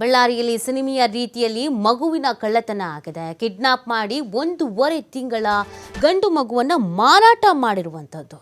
ಬಳ್ಳಾರಿಯಲ್ಲಿ ಸಿನಿಮೀಯ ರೀತಿಯಲ್ಲಿ ಮಗುವಿನ ಕಳ್ಳತನ ಆಗಿದೆ. ಕಿಡ್ನಾಪ್ ಮಾಡಿ ಒಂದೂವರೆ ತಿಂಗಳ ಗಂಡು ಮಗುವನ್ನು ಮಾರಾಟ ಮಾಡಿರುವಂಥದ್ದು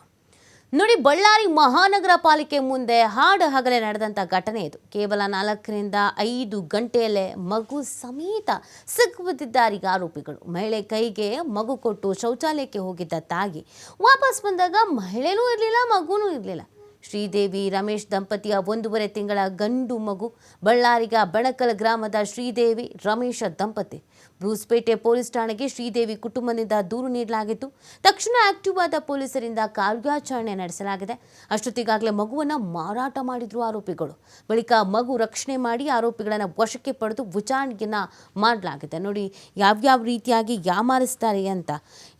ನೋಡಿ, ಬಳ್ಳಾರಿ ಮಹಾನಗರ ಪಾಲಿಕೆ ಮುಂದೆ ಹಾಡು ಹಗಲೇ ನಡೆದಂಥ ಘಟನೆ ಇದು. ಕೇವಲ ನಾಲ್ಕರಿಂದ ಐದು ಗಂಟೆಯಲ್ಲೇ ಮಗು ಸಮೇತ ಸಿಕ್ಕುತ್ತಿದ್ದಾರೆ ಈಗ ಆರೋಪಿಗಳು. ಮಹಿಳೆ ಕೈಗೆ ಮಗು ಕೊಟ್ಟು ಶೌಚಾಲಯಕ್ಕೆ ಹೋಗಿದ್ದ ತಾಗಿ ವಾಪಸ್ ಬಂದಾಗ ಮಹಿಳೆನೂ ಇರಲಿಲ್ಲ, ಮಗುನೂ ಇರಲಿಲ್ಲ. ಶ್ರೀದೇವಿ ರಮೇಶ್ ದಂಪತಿಯ ಒಂದೂವರೆ ತಿಂಗಳ ಗಂಡು ಮಗು ಬಳ್ಳಾರಿಗ ಬಣಕಲ್ ಗ್ರಾಮದ ಶ್ರೀದೇವಿ ರಮೇಶ ದಂಪತಿ. ಬ್ರೂಸ್ಪೇಟೆ ಪೊಲೀಸ್ ಠಾಣೆಗೆ ಶ್ರೀದೇವಿ ಕುಟುಂಬದಿಂದ ದೂರು ನೀಡಲಾಗಿತ್ತು. ತಕ್ಷಣ ಆಕ್ಟಿವ್ ಆದ ಪೊಲೀಸರಿಂದ ಕಾರ್ಯಾಚರಣೆ ನಡೆಸಲಾಗಿದೆ. ಅಷ್ಟೊತ್ತಿಗಾಗಲೇ ಮಗುವನ್ನು ಮಾರಾಟ ಮಾಡಿದ್ರು ಆರೋಪಿಗಳು. ಬಳಿಕ ಮಗು ರಕ್ಷಣೆ ಮಾಡಿ ಆರೋಪಿಗಳನ್ನು ವಶಕ್ಕೆ ಪಡೆದು ವಿಚಾರಣೆಯನ್ನು ಮಾಡಲಾಗಿದೆ. ನೋಡಿ ಯಾವ್ಯಾವ ರೀತಿಯಾಗಿ ಯಾಮಾರಿಸ್ತಾರೆ ಅಂತ.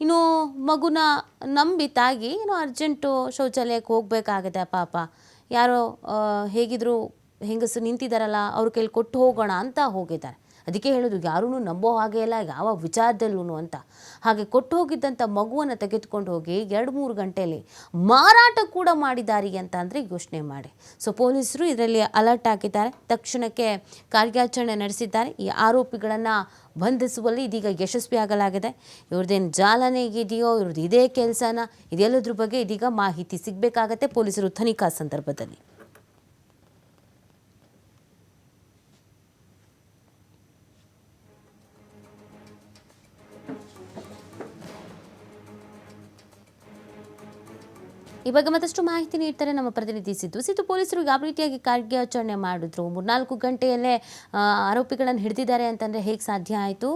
ಇನ್ನು ಮಗುನ ನಂಬಿ ತಾಗಿ ಏನೋ ಅರ್ಜೆಂಟು ಶೌಚಾಲಯಕ್ಕೆ ಹೋಗಬೇಕಾಗಿದೆ ಪಾಪ. ಯಾರೋ ಹೇಗಿದ್ರು ಹೆಂಗಸು ನಿಂತಿದ್ದಾರಲ್ಲ ಅವ್ರ ಕೈಲಿ ಕೊಟ್ಟು ಹೋಗೋಣ ಅಂತ ಹೋಗಿದ್ದಾರೆ. ಅದಕ್ಕೆ ಹೇಳೋದು ಯಾರೂ ನಂಬೋ ಹಾಗೆ ಇಲ್ಲ ಯಾವ ವಿಚಾರದಲ್ಲೂ ಅಂತ. ಹಾಗೆ ಕೊಟ್ಟು ಹೋಗಿದ್ದಂಥ ಮಗುವನ್ನು ತೆಗೆದುಕೊಂಡು ಹೋಗಿ ಎರಡು ಮೂರು ಗಂಟೆಯಲ್ಲಿ ಮಾರಾಟ ಕೂಡ ಮಾಡಿದ್ದಾರೆ ಅಂತ ಅಂದರೆ ಯೋಚನೆ ಮಾಡಿ. ಸೊ ಪೊಲೀಸರು ಇದರಲ್ಲಿ ಅಲರ್ಟ್ ಆಗಿದ್ದಾರೆ ತಕ್ಷಣಕ್ಕೆ ಕಾರ್ಯಾಚರಣೆ ನಡೆಸಿದ್ದಾರೆ. ಈ ಆರೋಪಿಗಳನ್ನು ಬಂಧಿಸುವಲ್ಲಿ ಇದೀಗ ಯಶಸ್ವಿಯಾಗಲಾಗಿದೆ ಇವ್ರದ್ದೇನು ಜಾಲನೆ ಇದೆಯೋ, ಇವ್ರದ್ದು ಇದೇ ಕೆಲಸನ, ಇದೆಲ್ಲದ್ರ ಬಗ್ಗೆ ಇದೀಗ ಮಾಹಿತಿ ಸಿಗಬೇಕಾಗತ್ತೆ ಪೊಲೀಸರು ತನಿಖಾ ಸಂದರ್ಭದಲ್ಲಿ. ಈ ಬಗ್ಗೆ ಮತ್ತಷ್ಟು ಮಾಹಿತಿ ನೀಡ್ತಾರೆ ನಮ್ಮ ಪ್ರತಿನಿಧಿ ಸಿದ್ದು. ಸಿದ್ದು, ಪೊಲೀಸರು ಯಾವ ರೀತಿಯಾಗಿ ಕಾರ್ಯಾಚರಣೆ ಮಾಡಿದ್ರು? ಮೂರ್ನಾಲ್ಕು ಗಂಟೆಯಲ್ಲೇ ಆರೋಪಿಗಳನ್ನು ಹಿಡಿದಿದ್ದಾರೆ ಅಂತಂದ್ರೆ ಹೇಗೆ ಸಾಧ್ಯ ಆಯಿತು?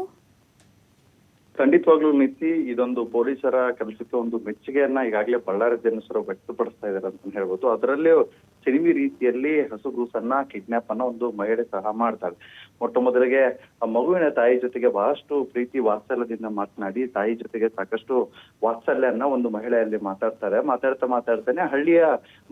ಖಂಡಿತವಾಗ್ಲೂ ನೀತಿ ಇದೊಂದು ಪೊಲೀಸರ ಕೆಲಸಕ್ಕೆ ಒಂದು ಮೆಚ್ಚುಗೆಯನ್ನ ಈಗಾಗಲೇ ಬಳ್ಳಾರಿ ಜನಸರು ವ್ಯಕ್ತಪಡಿಸ್ತಾ ಇದ್ದಾರೆ ಅಂತ ಹೇಳ್ಬೋದು. ಅದರಲ್ಲೇ ಸಿನಿಮಿ ರೀತಿಯಲ್ಲಿ ಹಸುಗೂಸನ್ನ ಕಿಡ್ನಾಪ್ ಅನ್ನ ಒಂದು ಮಹಿಳೆ ಸಹ ಮಾಡ್ತಾಳೆ ಮೊಟ್ಟ ಮೊದಲಿಗೆ ಮಗುವಿನ ತಾಯಿ ಜೊತೆಗೆ ಬಹಳಷ್ಟು ಪ್ರೀತಿ ವಾತ್ಸಲ್ಯದಿಂದ ಮಾತನಾಡಿ, ತಾಯಿ ಜೊತೆಗೆ ಸಾಕಷ್ಟು ವಾತ್ಸಲ್ಯನ್ನ ಒಂದು ಮಹಿಳೆಯಲ್ಲಿ ಮಾತಾಡ್ತಾರೆ. ಮಾತಾಡ್ತಾ ಮಾತಾಡ್ತಾನೆ ಹಳ್ಳಿಯ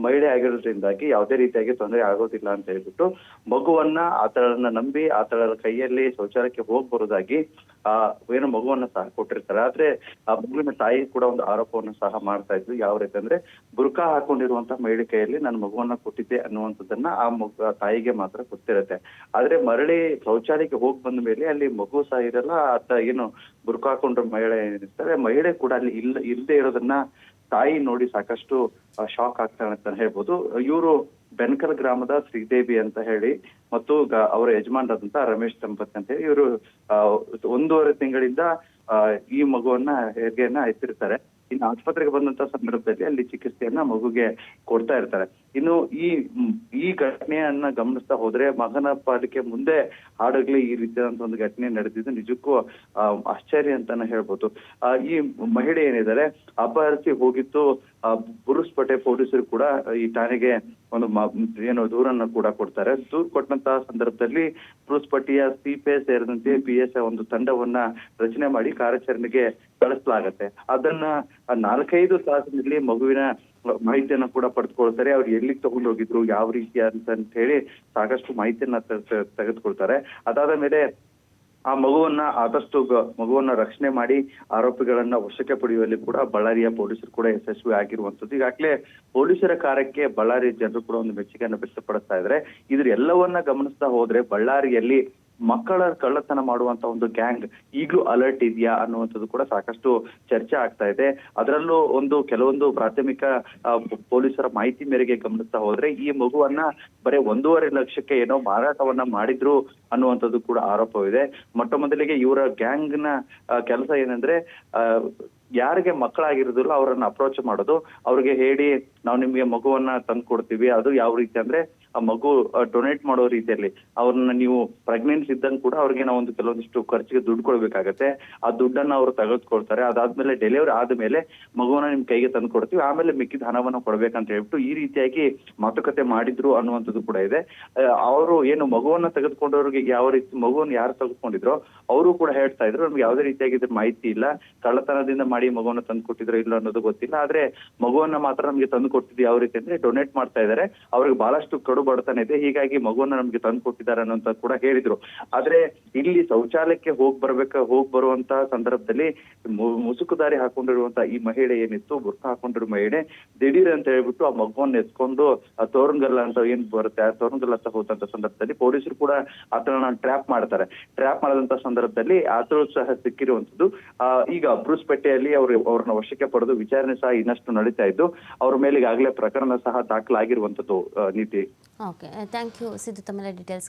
ಮಹಿಳೆ ಆಗಿರೋದ್ರಿಂದಾಗಿ ಯಾವುದೇ ರೀತಿಯಾಗಿ ತೊಂದರೆ ಆಗೋದಿಲ್ಲ ಅಂತ ಹೇಳ್ಬಿಟ್ಟು ಮಗುವನ್ನ ಆತಳನ್ನ ನಂಬಿ ಆತಳ ಕೈಯಲ್ಲಿ ಶೌಚಾಲಯಕ್ಕೆ ಹೋಗ್ ಬರೋದಾಗಿ ಆ, ಏನೋ ಮಗುವನ್ನ ಸಹ ಕೊಟ್ಟಿರ್ತಾರೆ. ಆದ್ರೆ ಆ ಮಗುವಿನ ತಾಯಿ ಕೂಡ ಒಂದು ಆರೋಪವನ್ನು ಸಹ ಮಾಡ್ತಾ ಇದ್ರು. ಯಾವ ರೀತಿ ಅಂದ್ರೆ, ಬುರ್ಕಾ ಹಾಕೊಂಡಿರುವಂತಹ ಮಹಿಳೆ ಕೈಯಲ್ಲಿ ನನ್ನ ಮಗುವನ್ನ ಕೊಟ್ಟಿದ್ದೆ ಅನ್ನುವಂಥದ್ದನ್ನ ಆ ಮಗು ತಾಯಿಗೆ ಮಾತ್ರ ಗೊತ್ತಿರುತ್ತೆ. ಆದ್ರೆ ಮರಳಿ ಶೌಚಾಲಯಕ್ಕೆ ಹೋಗ್ ಬಂದ ಮೇಲೆ ಅಲ್ಲಿ ಮಗು ಸಹ ಇರಲ್ಲ, ಆತ ಏನು ಬುರ್ಕಾ ಹಾಕೊಂಡ್ರ ಮಹಿಳೆ ಏನಿರ್ತಾರೆ, ಮಹಿಳೆ ಕೂಡ ಅಲ್ಲಿ ಇಲ್ಲ ಇಲ್ಲದೆ ಇರೋದನ್ನ ತಾಯಿ ನೋಡಿ ಸಾಕಷ್ಟು ಶಾಕ್ ಆಗ್ತಾಳೆ ಅಂತ ಹೇಳ್ಬೋದು. ಇವರು ಬೆನ್ಕಲ್ ಗ್ರಾಮದ ಶ್ರೀದೇವಿ ಅಂತ ಹೇಳಿ ಮತ್ತು ಅವರ ಯಜಮಾನರಾದಂತ ರಮೇಶ್ ದಂಪತಿ ಅಂತ ಹೇಳಿ ಇವರು ಒಂದೂವರೆ ತಿಂಗಳಿಂದ ಈ ಮಗುವನ್ನ ಹೆರಿಗೆಯನ್ನ ಎತ್ತಿರ್ತಾರೆ. ಇನ್ನು ಆಸ್ಪತ್ರೆಗೆ ಬಂದಂತ ಸಂದರ್ಭದಲ್ಲಿ ಅಲ್ಲಿ ಚಿಕಿತ್ಸೆಯನ್ನ ಮಗುಗೆ ಕೊಡ್ತಾ ಇರ್ತಾರೆ. ಇನ್ನು ಈ ಈ ಘಟನೆಯನ್ನ ಗಮನಿಸ್ತಾ ಹೋದ್ರೆ ಮಗನ ಪಾಲಿಕೆ ಮುಂದೆ ಹಾಡಗ್ಲಿ ಈ ರೀತಿಯಾದಂತ ಒಂದು ಘಟನೆ ನಡೆದಿದ್ದು ನಿಜಕ್ಕೂ ಆಶ್ಚರ್ಯ ಅಂತಾನೆ ಹೇಳ್ಬೋದು. ಈ ಮಹಿಳೆ ಏನಿದ್ದಾರೆ ಅಪಹರಿಸಿ ಹೋಗಿತ್ತು ಬುರುಸ್ಪೇಟೆ ಪೊಲೀಸರು ಕೂಡ ಈ ಠಾಣೆಗೆ ಒಂದು ಏನು ದೂರನ್ನ ಕೂಡ ಕೊಡ್ತಾರೆ. ದೂರು ಕೊಟ್ಟಂತಹ ಸಂದರ್ಭದಲ್ಲಿ ಬುರುಸ್ಪಟ್ಟಿಯ ಸಿಪಿಎಸ್ ಸೇರಿದಂತೆ ಪಿ ಎಸ್ ಒಂದು ತಂಡವನ್ನ ರಚನೆ ಮಾಡಿ ಕಾರ್ಯಾಚರಣೆಗೆ ಕಳಿಸಲಾಗತ್ತೆ. ಅದನ್ನ ನಾಲ್ಕೈದು ತಾಸಿನಲ್ಲಿ ಮಗುವಿನ ಮಾಹಿತಿಯನ್ನ ಕೂಡ ಪಡೆದುಕೊಳ್ತಾರೆ. ಅವ್ರು ಎಲ್ಲಿಗೆ ತಗೊಂಡು ಹೋಗಿದ್ರು ಯಾವ ರೀತಿಯ ಅಂತ ಹೇಳಿ ಸಾಕಷ್ಟು ಮಾಹಿತಿಯನ್ನ ತೆಗೆದುಕೊಳ್ತಾರೆ. ಅದಾದ ಮೇಲೆ ಆ ಮಗುವನ್ನ ಆದಷ್ಟು ಮಗುವನ್ನ ರಕ್ಷಣೆ ಮಾಡಿ ಆರೋಪಿಗಳನ್ನ ವಶಕ್ಕೆ ಪಡೆಯುವಲ್ಲಿ ಕೂಡ ಬಳ್ಳಾರಿಯ ಪೊಲೀಸರು ಕೂಡ ಯಶಸ್ವಿ ಆಗಿರುವಂತದ್ದು ಈಗಾಗಲೇ ಪೊಲೀಸರ ಕಾರ್ಯಕ್ಕೆ ಬಳ್ಳಾರಿ ಜನರು ಕೂಡ ಒಂದು ಮೆಚ್ಚುಗೆಯನ್ನು ವ್ಯಕ್ತಪಡಿಸ್ತಾ ಇದ್ರೆ ಇದ್ರ ಎಲ್ಲವನ್ನ ಗಮನಿಸ್ತಾ ಹೋದ್ರೆ ಬಳ್ಳಾರಿಯಲ್ಲಿ ಮಕ್ಕಳ ಕಳ್ಳತನ ಮಾಡುವಂತ ಒಂದು ಗ್ಯಾಂಗ್ ಈಗಲೂ ಅಲರ್ಟ್ ಇದೆಯಾ ಅನ್ನುವಂಥದ್ದು ಕೂಡ ಸಾಕಷ್ಟು ಚರ್ಚೆ ಆಗ್ತಾ ಇದೆ. ಅದರಲ್ಲೂ ಒಂದು ಕೆಲವೊಂದು ಪ್ರಾಥಮಿಕ ಪೊಲೀಸರ ಮಾಹಿತಿ ಮೇರೆಗೆ ಗಮನಿಸ್ತಾ ಹೋದ್ರೆ ಈ ಮಗುವನ್ನ ಬರೀ ಒಂದೂವರೆ ಲಕ್ಷಕ್ಕೆ ಏನೋ ಮಾರಾಟವನ್ನ ಮಾಡಿದ್ರು ಅನ್ನುವಂಥದ್ದು ಕೂಡ ಆರೋಪವಿದೆ. ಮೊಟ್ಟ ಮೊದಲಿಗೆ ಇವರ ಗ್ಯಾಂಗ್ನ ಕೆಲಸ ಏನಂದ್ರೆ ಯಾರಿಗೆ ಮಕ್ಕಳಾಗಿರೋದಿಲ್ಲ ಅವರನ್ನ ಅಪ್ರೋಚ್ ಮಾಡೋದು. ಅವ್ರಿಗೆ ಹೇಳಿ, ನಾವು ನಿಮ್ಗೆ ಮಗುವನ್ನ ತಂದು ಕೊಡ್ತೀವಿ ಅದು ಯಾವ ರೀತಿ ಅಂದ್ರೆ ಆ ಮಗು ಡೊನೇಟ್ ಮಾಡೋ ರೀತಿಯಲ್ಲಿ ಅವ್ರನ್ನ ನೀವು ಪ್ರೆಗ್ನೆನ್ಸಿ ಇದ್ದಂಗೆ ಕೂಡ ಅವ್ರಿಗೆ ನಾವು ಒಂದು ಕೆಲವೊಂದಿಷ್ಟು ಖರ್ಚಿಗೆ ದುಡ್ಡು ಕೊಡ್ಬೇಕಾಗತ್ತೆ. ಆ ದುಡ್ಡನ್ನ ಅವರು ತೆಗೆದುಕೊಳ್ತಾರೆ. ಅದಾದ್ಮೇಲೆ ಡೆಲಿವರಿ ಆದ್ಮೇಲೆ ಮಗುವನ್ನ ನಿಮ್ ಕೈಗೆ ತಂದು ಕೊಡ್ತೀವಿ. ಆಮೇಲೆ ಮಿಕ್ಕಿದ ಹಣವನ್ನ ಕೊಡ್ಬೇಕಂತ ಹೇಳ್ಬಿಟ್ಟು ಈ ರೀತಿಯಾಗಿ ಮಾತುಕತೆ ಮಾಡಿದ್ರು ಅನ್ನುವಂಥದ್ದು ಕೂಡ ಇದೆ. ಅವರು ಏನು ಮಗುವನ್ನ ತೆಗೆದುಕೊಂಡವ್ರಿಗೆ ಯಾವ ರೀತಿ, ಮಗುವನ್ನ ಯಾರು ತೆಗೆದುಕೊಂಡಿದ್ರು ಅವರು ಕೂಡ ಹೇಳ್ತಾ ಇದ್ರು. ನಮ್ಗೆ ಯಾವುದೇ ರೀತಿಯಾಗಿ ಇದ್ರ ಮಾಹಿತಿ ಇಲ್ಲ. ಕಳ್ಳತನದಿಂದ ಮಾಡಿ ಮಗುವನ್ನ ತಂದು ಕೊಟ್ಟಿದ್ರು ಇಲ್ಲ ಅನ್ನೋದು ಗೊತ್ತಿಲ್ಲ. ಆದ್ರೆ ಮಗುವನ್ನ ಮಾತ್ರ ನಮ್ಗೆ ತಂದು ಕೊಟ್ಟಿದ್ದು ಯಾವ ರೀತಿ ಅಂದ್ರೆ ಡೊನೇಟ್ ಮಾಡ್ತಾ ಇದ್ದಾರೆ ಅವ್ರಿಗೆ ಬಹಳಷ್ಟು ಕೊಡೋ ಬಡತನ ಇದೆ, ಹೀಗಾಗಿ ಮಗುವನ್ನ ನಮ್ಗೆ ತಂದು ಕೊಟ್ಟಿದ್ದಾರೆ ಅನ್ನೋಂತ ಕೂಡ ಹೇಳಿದ್ರು. ಆದ್ರೆ ಇಲ್ಲಿ ಶೌಚಾಲಯಕ್ಕೆ ಹೋಗ್ ಬರ್ಬೇಕ, ಹೋಗ್ ಬರುವಂತ ಸಂದರ್ಭದಲ್ಲಿ ಮುಸುಕುದಾರಿ ಹಾಕೊಂಡಿರುವಂತ ಈ ಮಹಿಳೆ ಏನಿತ್ತು ಬುರ್ಕ ಹಾಕೊಂಡಿರೋ ಮಹಿಳೆ, ದಿಢೀರ್ ಅಂತ ಹೇಳ್ಬಿಟ್ಟು ಆ ಮಗುವನ್ನ ಎತ್ಕೊಂಡು ಆ ತೋರಂಗಲ್ಲ ಅಂತ ಏನ್ ಬರುತ್ತೆ, ಆ ತೋರಂಗಲ್ಲ ಅಂತ ಹೋದಂತ ಸಂದರ್ಭದಲ್ಲಿ ಪೊಲೀಸರು ಕೂಡ ಆತನ ಟ್ರ್ಯಾಪ್ ಮಾಡ್ತಾರೆ. ಟ್ರ್ಯಾಪ್ ಮಾಡಿದಂತ ಸಂದರ್ಭದಲ್ಲಿ ಆತರು ಸಹ ಸಿಕ್ಕಿರುವಂತದ್ದು ಈಗ ಬ್ರೂಸ್ಪೇಟೆಯಲ್ಲಿ ಅವರು, ಅವ್ರನ್ನ ವಶಕ್ಕೆ ಪಡೆದು ವಿಚಾರಣೆ ಸಹ ಇನ್ನಷ್ಟು ನಡೀತಾ ಇದ್ದು, ಅವ್ರ ಮೇಲೆ ಈಗಾಗಲೇ ಪ್ರಕರಣ ಸಹ ದಾಖಲಾಗಿರುವಂತದ್ದು ನೀತಿ. ओके थैंक यू सिद्धू तमें डीटेल्स